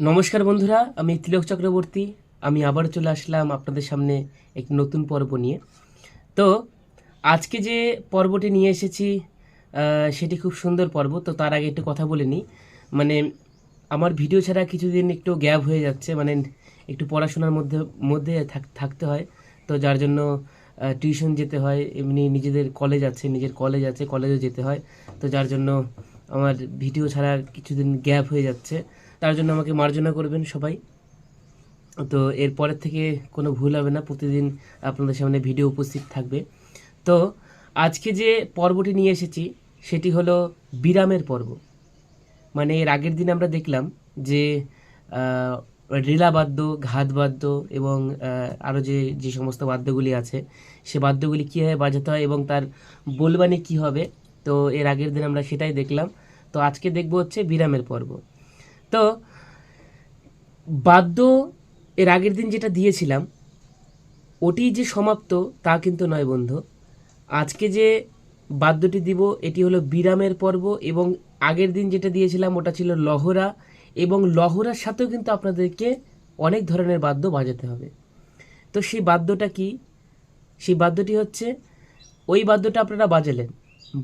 নমস্কার বন্ধুরা, আমি তিলক চক্রবর্তী। আমি আবার চলে আসলাম আপনাদের সামনে একটি নতুন পর্ব নিয়ে। তো, আজকে যে পর্বটি নিয়ে এসেছি সেটি খুব সুন্দর পর্ব, তো তার আগে একটু কথা বলে নিই। মানে আমার ভিডিও ছাড়া কিছুদিন একটু গ্যাপ হয়ে যাচ্ছে মানে একটু পড়াশোনার মধ্যে মধ্যে থাক- থাকতে হয়। তো যার জন্য টিউশন যেতে হয়, এমনি নিজেদের কলেজ আছে, নিজের কলেজ আছে কলেজে যেতে হয়। তো যার জন্য আমার ভিডিও ছাড়া কিছুদিন গ্যাপ হয়ে যাচ্ছে। তার জন্য আমাকে মার্জনা করবেন সবাই। তো এরপরের থেকে কোনো ভুল হবে না প্রতিদিন আপনাদের সামনে ভিডিও উপস্থিত থাকবে। তো আজকে যে পর্বটি নিয়ে এসেছি সেটি হলো বিরামের পর্ব। মানে এর আগের দিন আমরা দেখলাম যে আহ, রিলা বাদ্য ঘাত বাদ্য এবং আরও যে যে সমস্ত বাদ্যগুলি আছে সে বাদ্যগুলি কীভাবে বাজাতে হয় এবং তার বলবানি কী হবে তো এর আগের দিন আমরা সেটাই দেখলাম। তো আজকে দেখব হচ্ছে বিরামের পর্ব। তো বাদ্য এর আগের দিন যেটা দিয়েছিলাম ওটি যে সমাপ্ত তা কিন্তু নয় বন্ধু। আজকে যে বাদ্যটি দিব, এটি হলো বিরামের পর্ব এবং আগের দিন যেটা দিয়েছিলাম ওটা ছিল লহরা এবং লহরার সাথেও কিন্তু আপনাদেরকে অনেক ধরনের বাদ্য বাজাতে হবে। তো সেই বাদ্যটা কি? সেই বাদ্যটি হচ্ছে, ওই বাদ্যটা আপনারা বাজালেন।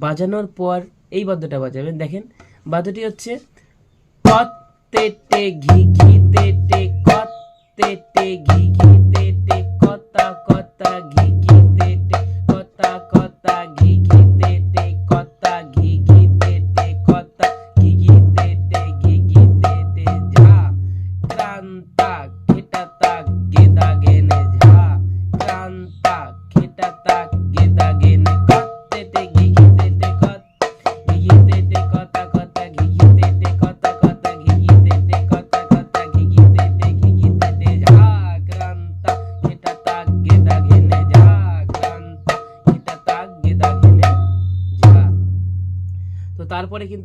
বাজানোর পর এই বাদ্যটা বাজাবেন। দেখেন, বাদ্যটি হচ্ছে কত তে টে ঘি ঘি তে টে কত তে টে ঘি ঘি তে টে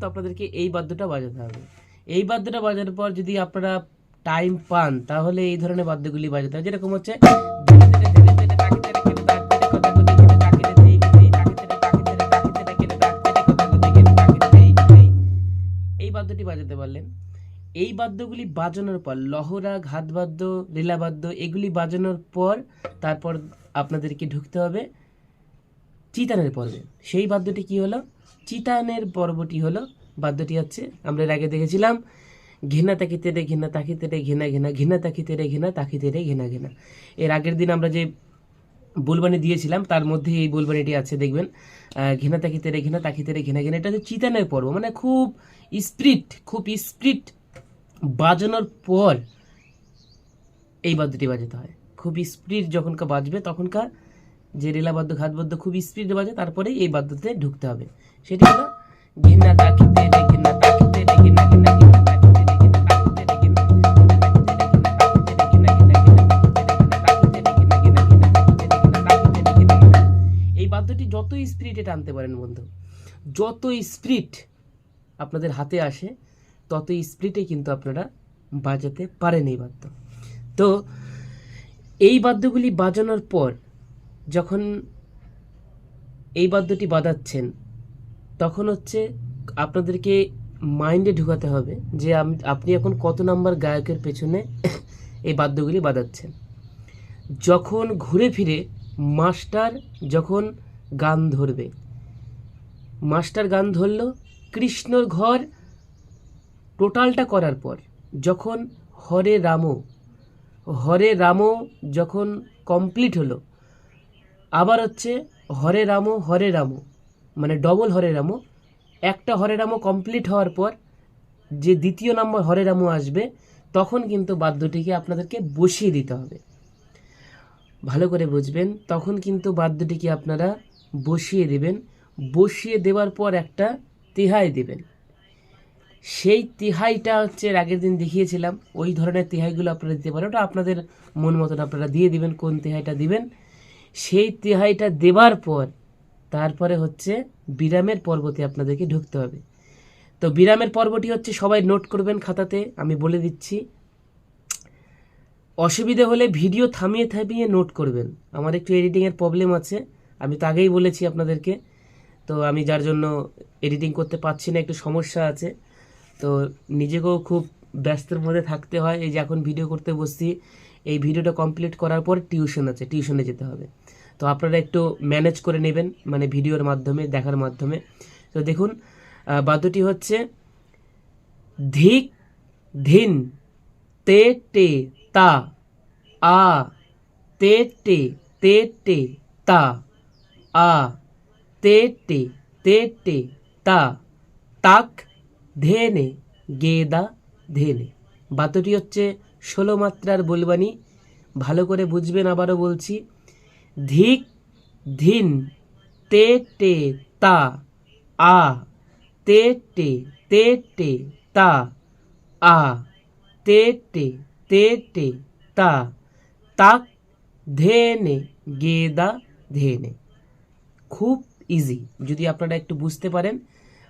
আপনাদেরকে এই বাদ্যটা বাজাতে হবে এই বাদ্যটা বাজানোর পর যদি আপনারা টাইম পান তাহলে এই ধরনের বাদ্যগুলি বাজাতে হবে যেরকম হচ্ছে এই বাদ্যটি বাজাতে পারলেন এই বাদ্যগুলি বাজানোর পর লহরা ঘাত বাদ্য লীলা বাদ্য এগুলি বাজানোর পর তারপর আপনাদেরকে ঢুকতে হবে চিতানের পর্বে সেই বাদ্যটি কি হলো চিতানের পর্বটি হলো বাদ্যটি হচ্ছে, আমরা এর আগে দেখেছিলাম ঘেনা তাকিতে রে ঘেনা তাকিতে রে ঘেনা ঘেনা ঘেনা তাকিতে রে ঘেনা তাকিতে রে ঘেনা ঘেনা এর আগের দিন আমরা যে বুলবানি দিয়েছিলাম, তার মধ্যে এই বুলবানিটি আছে, দেখবেন। ঘেনা তাকিতে রে ঘেনা তাকিতে রে ঘেনা ঘেনা এটা হচ্ছে চিতানের পর্ব মানে খুব স্প্রিট খুব স্প্রিট বাজানোর পর এই বাদ্যটি বাজাতে হয়। খুব স্পিড যখনকার বাজবে, তখনকার যে রেলাবাদ্য ঘাতবাদ্য খুব স্পিড বাজে তারপরে এই বাদ্যতে ঢুকতে হবে। সেটি হলো ঘিন্না তাকিতে রে ঘিন্না তাকিতে রে ঘিন্না ঘিন্না এই বাদ্যটি যত স্পিরিটে টানতে পারেন বন্ধু যত স্পিরিট আপনাদের হাতে আসে তত স্পিরিটে কিন্তু আপনারা বাজাতে পারেন এই বাদ্য তো এই বাদ্যগুলি বাজানোর পর যখন এই বাদ্যটি বাজাচ্ছেন তখন হচ্ছে আপনাদেরকে মাইন্ডে ঢুকাতে হবে যে আপনি এখন কত নাম্বার গায়কের পেছনে এই বাদ্যগুলি বাজাচ্ছেন। যখন ঘুরে ফিরে মাস্টার যখন গান ধরবে, মাস্টার গান ধরলো কৃষ্ণর ঘর টোটালটা করার পর, যখন হরে রামো হরে রামো যখন কমপ্লিট হলো, আবার হচ্ছে হরে রামো হরে রামো মানে ডবল হরে রামো। একটা হরে রামো কমপ্লিট হওয়ার পর যে দ্বিতীয় নম্বর হরে রামো আসবে, তখন কিন্তু বাদ্যটিকে আপনাদেরকে বসিয়ে দিতে হবে। ভালো করে বুঝবেন, তখন কিন্তু বাদ্যটিকে আপনারা বসিয়ে দেবেন। বসিয়ে দেওয়ার পর একটা তেহাই দেবেন। সেই তিহাইটা হচ্ছে আগের দিন দেখিয়েছিলাম, ওই ধরনের তিহাইগুলো আপনারা দিতে পারেন। ওটা আপনাদের মন মতন আপনারা দিয়ে দিবেন, কোন তিহাইটা দিবেন। সেই তিহাইটা দেওয়ার পর তারপরে হচ্ছে বিরামের পর্বতে আপনাদেরকে ঢুকতে হবে। তো বিরামের পর্বটি হচ্ছে সবাই নোট করবেন খাতাতে, আমি বলে দিচ্ছি। অসুবিধে হলে ভিডিও থামিয়ে থামিয়ে নোট করবেন। আমার একটু এডিটিংয়ের প্রবলেম আছে, আমি তো আগেই বলেছি আপনাদেরকে। তো আমি যার জন্য এডিটিং করতে পারছি না, একটু সমস্যা আছে। তো নিজেকেও খুব ব্যস্তের মধ্যে থাকতে হয়। এই যে এখন ভিডিও করতে বসছি, এই ভিডিওটা কমপ্লিট করার পর টিউশন আছে টিউশনে যেতে হবে। তো আপনারা একটু ম্যানেজ করে নেবেন মানে ভিডিওর মাধ্যমে, দেখার মাধ্যমে। তো দেখুন বাদ্যটি হচ্ছে ধিক, ধিন, তে টে তা, আ, তে টে তে টে তা, আ, তে টে তে টে তা, তাক, ধেনে, গেদা, ধেনে। বাতটি হচ্ছে ষোলো মাত্রার বলবানি ভালো করে বুঝবেন, আবারও বলছি। ধিক ধিন তে টে তা, আ তে টে তে টে তা, আ তে টে তে টে তা, তাক ধেনে গেদা ধেনে। খুব ইজি যদি আপনারা একটু বুঝতে পারেন,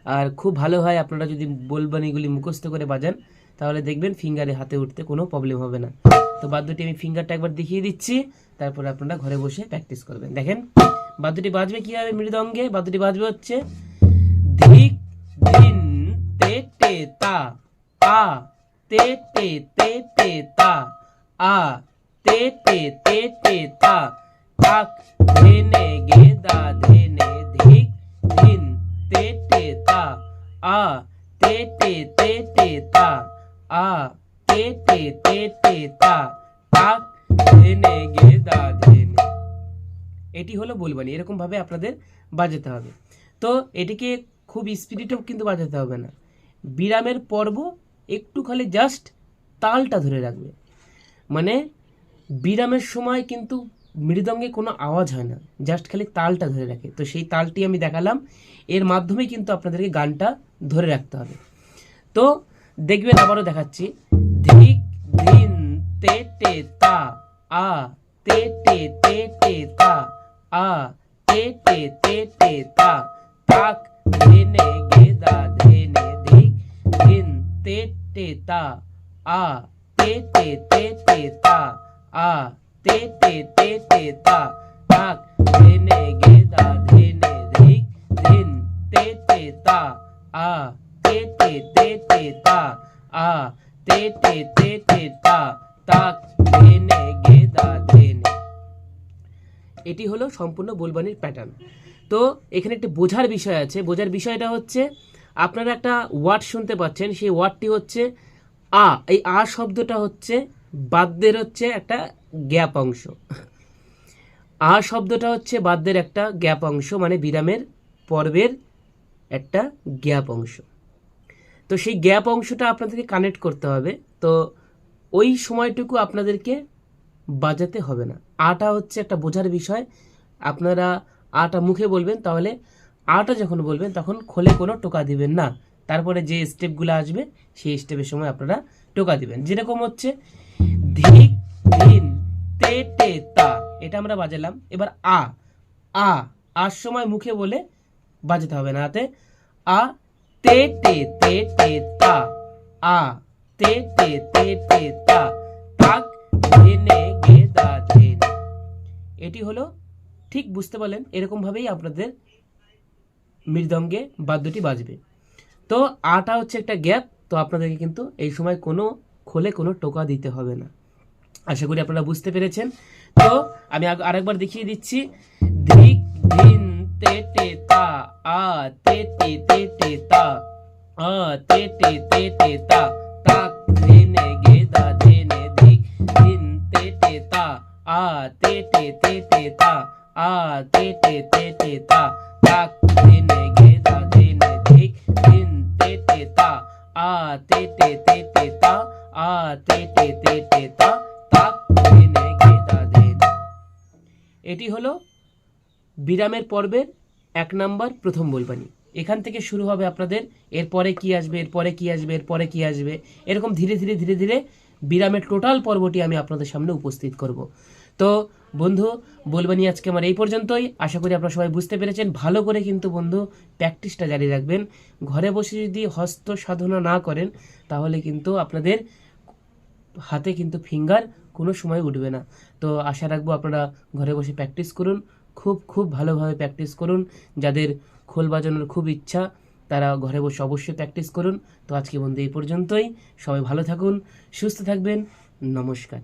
আর খুব ভালো হয় আপনারা যদি বলবানিগুলি মুখস্থ করে বাজান তাহলে দেখবেন ফিঙ্গারে হাতে উঠতে কোনো প্রবলেম হবে না তো বাদ্যটি আমি ফিঙ্গারটা একবার দেখিয়ে দিচ্ছি তারপরে আপনারা ঘরে বসে প্র্যাকটিস করবেন দেখেন বাদ্যটি বাজবে কীভাবে মৃদঙ্গে বাদ্যটি বাজবে হচ্ছে ধিক ধিন তে টে তা আ তে টে তে টে তা আ তে টে তে টে তা তাক ধেনে গেদা ধেনে ধিক ধিন তে টে তা আ তে টে তে টে তা আ, তে টে তে টে তা তাক ধেনে গেদা ধেনে এটি হলো বলবানি এরকম ভাবে আপনাদের বাজাতে হবে। তো এটিকে খুব স্পিরিটেও কিন্তু বাজাতে হবে না। বিরামের পর্ব একটু খালি জাস্ট তালটা ধরে রাখবে। মানে বিরামের সময় কিন্তু মৃদঙ্গে কোনো আওয়াজ হয় না। জাস্ট খালি তালটা ধরে রাখে। তো সেই তালটি আমি দেখালাম। এর মাধ্যমে কিন্তু আপনাদেরকে গানটা ধরে রাখতে হবে। তো দেখবেন আবারও দেখাচ্ছি ধিক ধিন তে টে তা আ তে টে তে টে তা আ তে টে তে টে তা তাক ধেনে গেদা ধেনে ধিক ধিন তে টে তা আ তে টে তে টে তা আ তে টে তে টে তা তাক ধেনে গেদা ধেনে ধিক ধিন তে টে তা আ তে টে তা আ তে টে তে টে তা তাক ধেনে গেদা ধেনে এটি হলো সম্পূর্ণ বোলবানির প্যাটার্ন তো এখানে একটি বোঝার বিষয় আছে। বোঝার বিষয়টা হচ্ছে, আপনারা একটা ওয়ার্ড শুনতে পাচ্ছেন, সেই ওয়ার্ডটি হচ্ছে আ। এই আ শব্দটা হচ্ছে বাদ্যের হচ্ছে একটা গ্যাপ অংশ। আ শব্দটা হচ্ছে বাদ্যের একটা গ্যাপ অংশ মানে বিরামের পর্বের একটা গ্যাপ অংশ। তো সেই গ্যাপ অংশটা আপনাদেরকে কানেক্ট করতে হবে। তো ওই সময়টুকু আপনাদেরকে বাজাতে হবে না। আটা হচ্ছে একটা বোঝার বিষয়। আপনারা আটা মুখে বলবেন, তাহলে আটা যখন বলবেন, তখন খোলে কোনো টোকা দিবেন না। তারপরে যে স্টেপগুলো আসবে, সেই স্টেপের সময় আপনারা টোকা দিবেন। যেরকম হচ্ছে ধিক ধিন তে টে তা, এটা আমরা বাজালাম। এবার আ আ, আর সময় মুখে বলে বাজাতে হবে না। হাতে আ তে টে তে টে তা, আ, তে টে তে টে তা তাক ধেনে গেদা ধেনে এটি হলো ঠিক বুঝতে পারলেন এরকম ভাবেই আপনাদের মৃদঙ্গে বাদ্যটি বাজবে। তো আটা হচ্ছে একটা গ্যাপ, তো আপনাদেরকে কিন্তু এই সময় কোনো খোলে কোনো টোকা দিতে হবে না। আশা করি আপনারা বুঝতে পেরেছেন। তো আমি আরেকবার দেখিয়ে দিচ্ছি। ধিক ধিন তে টে তা আ তে টে তে টে তা আ তে টে তে টে তা তাক ধেনে গেদা ধেনে ধিক ধিন তে টে তা আ তে টে তে টে তা আ তে টে তে টে তা তাক ধেনে গেদা ধেনে ধিক ধিন তে টে তা আ তে টে তে টে তা আ তে টে তে টে তা তাক ধেনে গেদা ধেনে এটি হলো বিরামের পর্বের এক নাম্বার প্রথম বলবানি এখান থেকে শুরু হবে আপনাদের, এরপরে কি আসবে, এরপরে কি আসবে, এরপরে কি আসবে, এরকম ধীরে ধীরে ধীরে ধীরে বিরামের টোটাল পর্বটি আমি আপনাদের সামনে উপস্থিত করব। তো বন্ধু বলবানি আজকে আমার এই পর্যন্তই। আশা করি আপনারা সবাই বুঝতে পেরেছেন। ভালো করে কিন্তু বন্ধু প্র্যাকটিসটা জারি রাখবেন। ঘরে বসে যদি হস্ত সাধনা না করেন, তাহলে কিন্তু আপনাদের হাতে কিন্তু ফিঙ্গার কোনো সময় উঠবে না। তো আশা রাখব আপনারা ঘরে বসে প্র্যাকটিস করুন। খুব খুব ভালোভাবে প্র্যাকটিস করুন। যাদের খোল বাজানোর খুব ইচ্ছা, তারা ঘরে বসে অবশ্যই প্র্যাকটিস করুন। তো আজকে বন্ধু এই পর্যন্তই। সবাই ভালো থাকুন, সুস্থ থাকবেন। নমস্কার।